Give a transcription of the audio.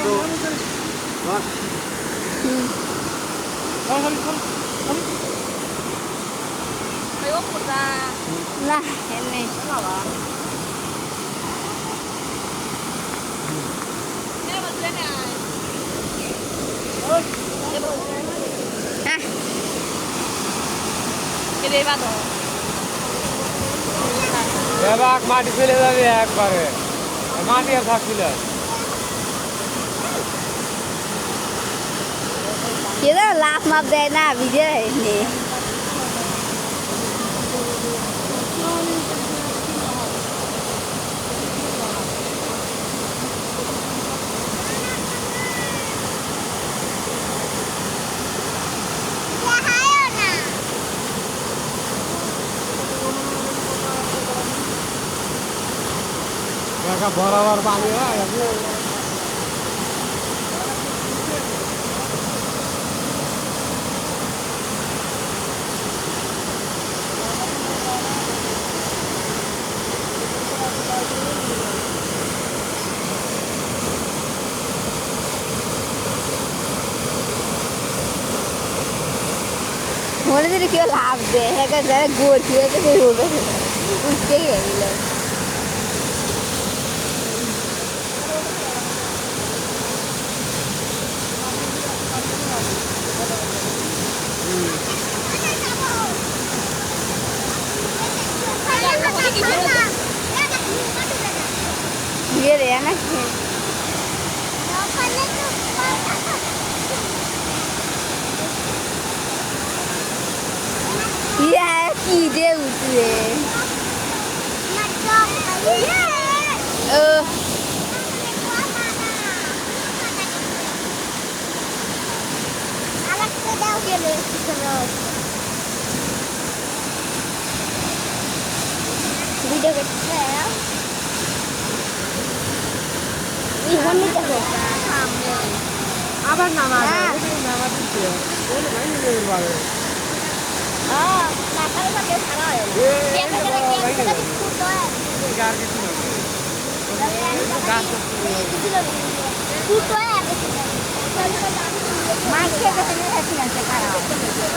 তো বাস না এমনি হ্যাঁ এবার মাটি ফেলে যাবে একবারে মাটি আর থাকছিল কেউ লাভ মাপ দেয় না ভিজে এমনি होने क्यों लाभ दे? है का जरा गोर किया तो फिर होगा उसके ही है लोग। ये ইয়া কি দে উঠবে ও ভিডিও হবে। আবার নামা হ্যাঁ। নামা দিচ্ছে খেয়ে না খারাপ